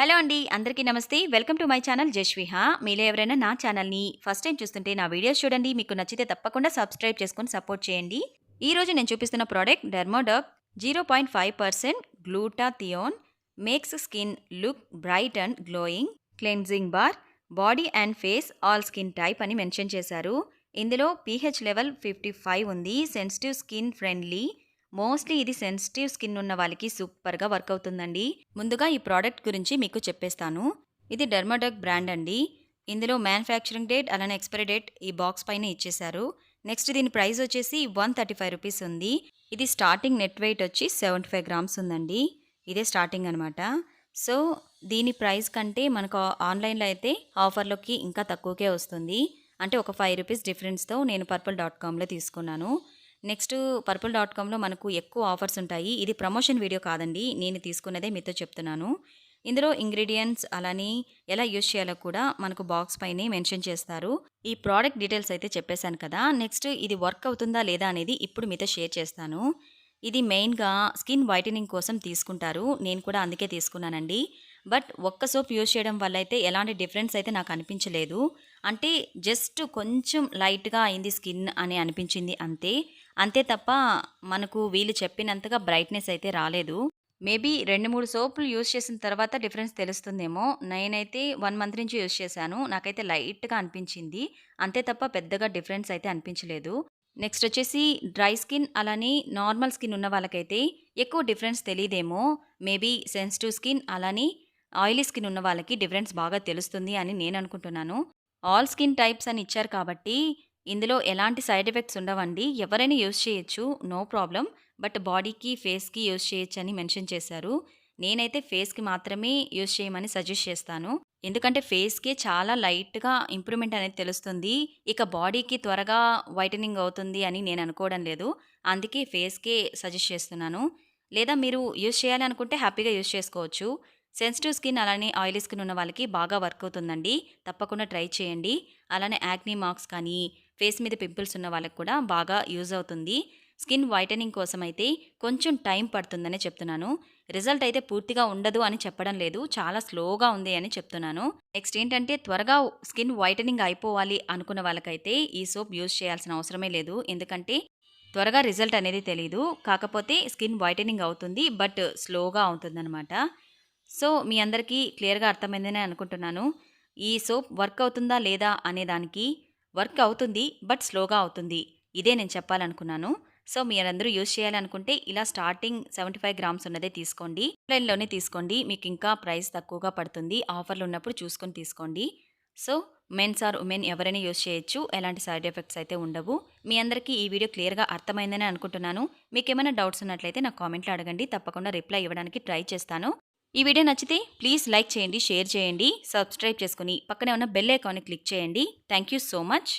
Hello అండి అందరికీ నమస్తే. Welcome to my channel Jasviha మీలో ఎవరైనా నా ఛానల్ని ఫస్ట్ టైం చూస్తుంటే నా వీడియోస్ చూడండి మీకు నచ్చితే తప్పకుండా సబ్స్క్రైబ్ చేసుకొని సపోర్ట్ చేయండి. ఈ రోజు నేను చూపిస్తున్న product Dermodoc zero point five percent glutathione makes skin look bright and glowing cleansing bar body and face all skin type అని మెన్షన్ చేశారు. ఇందులో పీహెచ్ లెవెల్ ఫిఫ్టీ ఫైవ్ ఉంది సెన్సిటివ్ స్కిన్ ఫ్రెండ్లీ మోస్ట్లీ ఇది సెన్సిటివ్ స్కిన్ ఉన్న వాళ్ళకి సూపర్గా work అవుతుందండి. ముందుగా ఈ ప్రోడక్ట్ గురించి మీకు చెప్పేస్తాను. ఇది డెర్మాడక్ బ్రాండ్ అండి. ఇందులో మ్యానుఫ్యాక్చరింగ్ డేట్ అలానే ఎక్స్పైరీ డేట్ ఈ బాక్స్ పైన ఇచ్చేశారు. నెక్స్ట్ దీని ప్రైస్ వచ్చేసి వన్ థర్టీ ఫైవ్ రూపీస్ ఉంది. ఇది స్టార్టింగ్ నెట్ వెయిట్ వచ్చి సెవెంటీ ఫైవ్ గ్రామ్స్ ఉందండి. ఇదే స్టార్టింగ్ అనమాట సో దీని ప్రైస్ కంటే మనకు ఆన్లైన్లో అయితే ఆఫర్లోకి ఇంకా తక్కువకే వస్తుంది. అంటే ఒక ఫైవ్ రూపీస్ డిఫరెన్స్తో నేను పర్పుల్ డాట్ కామ్లో తీసుకున్నాను. నెక్స్ట్ పర్పుల్ డాట్ కామ్లో మనకు ఎక్కువ ఆఫర్స్ ఉంటాయి. ఇది ప్రమోషన్ వీడియో కాదండి. నేను తీసుకున్నదే మీతో చెప్తున్నాను. ఇందులో ఇంగ్రీడియంట్స్ అలానే ఎలా యూజ్ చేయాలో కూడా మనకు బాక్స్ పైనే మెన్షన్ చేస్తారు. ఈ ప్రోడక్ట్ డీటెయిల్స్ అయితే చెప్పేశాను కదా. నెక్స్ట్ ఇది వర్క్ అవుతుందా లేదా అనేది ఇప్పుడు మీతో షేర్ చేస్తాను. ఇది మెయిన్గా స్కిన్ వైటనింగ్ కోసం తీసుకుంటారు. నేను కూడా అందుకే తీసుకున్నానండి. బట్ ఒక్క సోప్ యూజ్ చేయడం వల్ల అయితే ఎలాంటి డిఫరెన్స్ అయితే నాకు అనిపించలేదు. అంటే జస్ట్ కొంచెం లైట్గా అయింది స్కిన్ అని అనిపించింది అంతే. అంతే తప్ప మనకు వీళ్ళు చెప్పినంతగా బ్రైట్నెస్ అయితే రాలేదు. మేబీ రెండు మూడు సోపులు యూజ్ చేసిన తర్వాత డిఫరెన్స్ తెలుస్తుందేమో. నేనైతే వన్ మంత్ నుంచి యూజ్ చేశాను. నాకైతే లైట్గా అనిపించింది. అంతే తప్ప పెద్దగా డిఫరెన్స్ అయితే అనిపించలేదు. నెక్స్ట్ వచ్చేసి డ్రై స్కిన్ అలానే నార్మల్ స్కిన్ ఉన్న వాళ్ళకైతే ఎక్కువ డిఫరెన్స్ తెలియదేమో మేబీ సెన్సిటివ్ స్కిన్ అలానే ఆయిలీ స్కిన్ ఉన్న వాళ్ళకి డిఫరెన్స్ బాగా తెలుస్తుంది అని నేను అనుకుంటున్నాను. ఆల్ స్కిన్ టైప్స్ అని ఇచ్చారు కాబట్టి ఇందులో ఎలాంటి సైడ్ ఎఫెక్ట్స్ ఉండవండి. ఎవరైనా యూజ్ చేయొచ్చు నో ప్రాబ్లం. బట్ బాడీకి ఫేస్కి యూజ్ చేయొచ్చు అని మెన్షన్ చేశారు. నేనైతే ఫేస్కి మాత్రమే యూజ్ చేయమని సజెస్ట్ చేస్తాను. ఎందుకంటే ఫేస్కి చాలా లైట్గా ఇంప్రూవ్మెంట్ అనేది తెలుస్తుంది. ఇక బాడీకి త్వరగా వైటనింగ్ అవుతుంది అని నేను అనుకోవడం లేదు. అందుకే ఫేస్కే సజెస్ట్ చేస్తున్నాను. లేదా మీరు యూజ్ చేయాలి అనుకుంటే హ్యాపీగా యూజ్ చేసుకోవచ్చు. సెన్సిటివ్ స్కిన్ అలానే ఆయిలీ స్కిన్ ఉన్న వాళ్ళకి బాగా వర్క్ అవుతుందండి. తప్పకుండా ట్రై చేయండి. అలానే యాక్నీ మార్క్స్ కానీ ఫేస్ మీద పింపుల్స్ ఉన్న వాళ్ళకి కూడా బాగా యూజ్ అవుతుంది. స్కిన్ వైటనింగ్ కోసం అయితే కొంచెం టైం పడుతుందని చెప్తున్నాను. రిజల్ట్ అయితే పూర్తిగా ఉండదు అని చెప్పడం లేదు. చాలా స్లోగా ఉంది అని చెప్తున్నాను. నెక్స్ట్ ఏంటంటే త్వరగా స్కిన్ వైటనింగ్ అయిపోవాలి అనుకున్న వాళ్ళకైతే ఈ సోప్ యూజ్ చేయాల్సిన అవసరమే లేదు. ఎందుకంటే త్వరగా రిజల్ట్ అనేది తెలియదు కాకపోతే స్కిన్ వైటనింగ్ అవుతుంది బట్ స్లోగా అవుతుందన్నమాట సో మీ అందరికీ క్లియర్గా అర్థమైందని అనుకుంటున్నాను. ఈ సోప్ వర్క్ అవుతుందా లేదా అనే దానికి వర్క్ అవుతుంది బట్ స్లోగా అవుతుంది. ఇదే నేను చెప్పాలనుకున్నాను. సో మీరందరూ యూజ్ చేయాలనుకుంటే ఇలా స్టార్టింగ్ సెవెంటీ ఫైవ్ గ్రామ్స్ ఉన్నదే తీసుకోండి. ఆన్లైన్లోనే తీసుకోండి. మీకు ఇంకా ప్రైస్ తక్కువగా పడుతుంది. ఆఫర్లు ఉన్నప్పుడు చూసుకొని తీసుకోండి. సో మెన్స్ ఆర్ ఉమెన్ ఎవరైనా యూజ్ చేయొచ్చు. ఎలాంటి సైడ్ ఎఫెక్ట్స్ అయితే ఉండవు. మీ అందరికీ ఈ వీడియో క్లియర్గా అర్థమైందని అనుకుంటున్నాను. మీకు ఏమైనా డౌట్స్ ఉన్నట్లయితే నాకు కామెంట్లో అడగండి. తప్పకుండా రిప్లై ఇవ్వడానికి ట్రై చేస్తాను. ఈ వీడియో నచ్చితే ప్లీజ్ లైక్ చేయండి షేర్ చేయండి సబ్స్క్రైబ్ చేసుకుని పక్కనే ఉన్న బెల్ ఐకాన్ని క్లిక్ చేయండి. Thank you so much